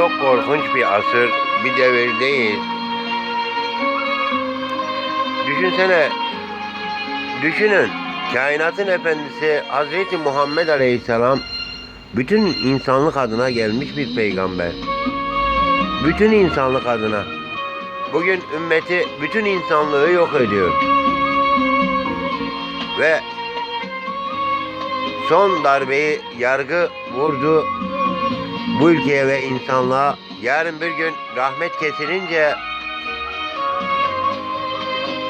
çok korkunç bir asır, bir devirdeyiz. Düşünsene, düşünün, kainatın efendisi Hazreti Muhammed Aleyhisselam bütün insanlık adına gelmiş bir peygamber. Bütün insanlık adına. Bugün ümmeti bütün insanlığı yok ediyor. Ve son darbeyi yargı vurdu bu ülkeye ve insanlığa. Yarın bir gün rahmet kesilince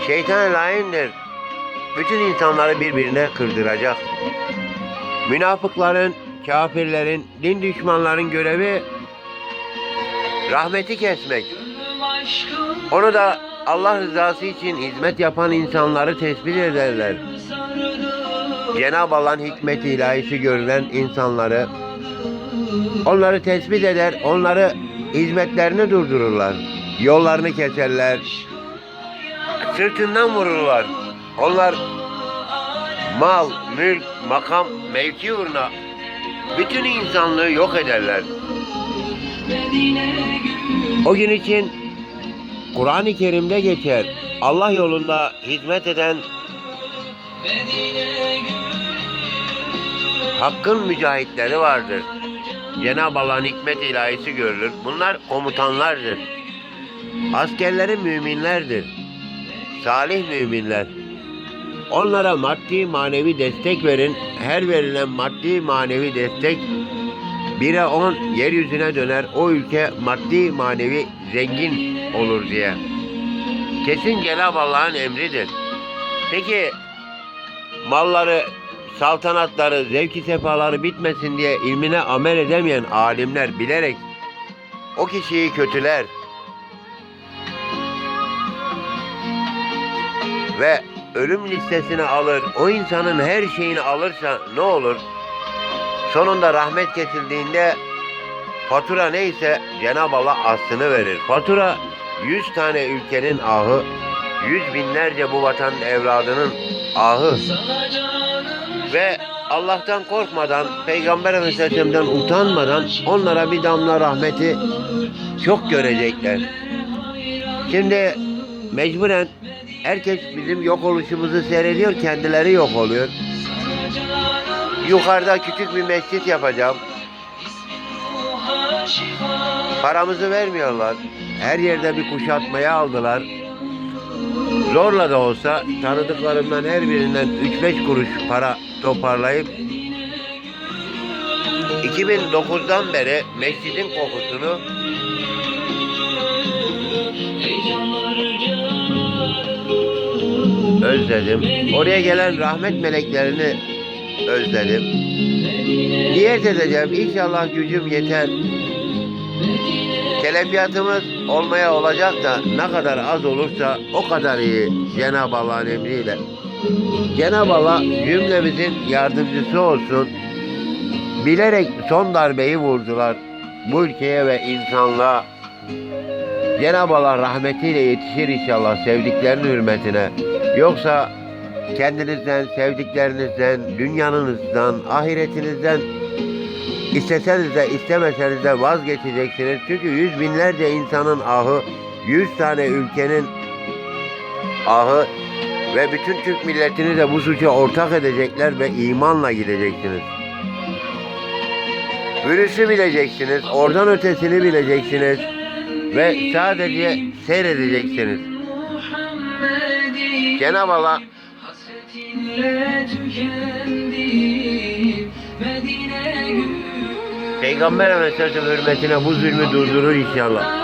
şeytan laindir. Bütün insanları birbirine kırdıracak. Münafıkların, kafirlerin, din düşmanların görevi rahmeti kesmek. Onu da Allah rızası için hizmet yapan insanları tespit ederler. Cenab-ı Allah'ın hikmet ilahisi görülen insanları onları tespit eder, onları hizmetlerini durdururlar. Yollarını keserler. Sırtından vururlar. Onlar mal, mülk, makam, mevki uğruna bütün insanlığı yok ederler. O gün için Kur'an-ı Kerim'de geçer. Allah yolunda hizmet eden Hakkın mücahitleri vardır. Cenab-ı Allah'ın hikmet ilahisi görülür. Bunlar komutanlardır. Askerleri müminlerdir. Salih müminler. Onlara maddi manevi destek verin. Her verilen maddi manevi destek 1'e 10 yeryüzüne döner. O ülke maddi manevi zengin olur diye. Kesin Cenab-ı Allah'ın emridir. Peki malları, saltanatları, zevki sefaları bitmesin diye ilmine amel edemeyen alimler bilerek o kişiyi kötüler. Ve ölüm listesine alır, o insanın her şeyini alırsa ne olur? Sonunda rahmet kesildiğinde fatura neyse Cenab-ı Allah aslını verir. Fatura 100 tane ülkenin ahı, yüz binlerce bu vatanın evladının ahı ve Allah'tan korkmadan, Peygamber Efendimiz'den utanmadan onlara bir damla rahmeti çok görecekler. Şimdi mecburen herkes bizim yok oluşumuzu seyrediyor, kendileri yok oluyor. Yukarıda küçük bir mescit yapacağım. Paramızı vermiyorlar. Her yerde bir kuşatmaya aldılar. Zorla da olsa tanıdıklarımdan her birinden 3-5 kuruş para toparlayıp 2009'dan beri mescidin kokusunu özledim. Oraya gelen rahmet meleklerini özledim. Niyet edeceğim. İnşallah gücüm yeter. Telefiyatımız olmaya olacak da ne kadar az olursa o kadar iyi Cenab-ı Allah'ın emriyle. Cenab-ı Allah cümlemizin yardımcısı olsun. Bilerek son darbeyi vurdular bu ülkeye ve insanlığa. Cenab-ı Allah rahmetiyle yetişir inşallah sevdiklerinin hürmetine. Yoksa kendinizden, sevdiklerinizden, dünyanızdan, ahiretinizden isteseniz de istemeseniz de vazgeçeceksiniz. Çünkü yüz binlerce insanın ahı, yüz tane ülkenin ahı ve bütün Türk milletini de bu suça ortak edecekler ve imanla gideceksiniz. Virüsü bileceksiniz, oradan ötesini bileceksiniz ve sadece seyredeceksiniz. Cenab-ı Allah Peygamber Efendimiz'in hürmetine bu zulmü durdurur inşallah.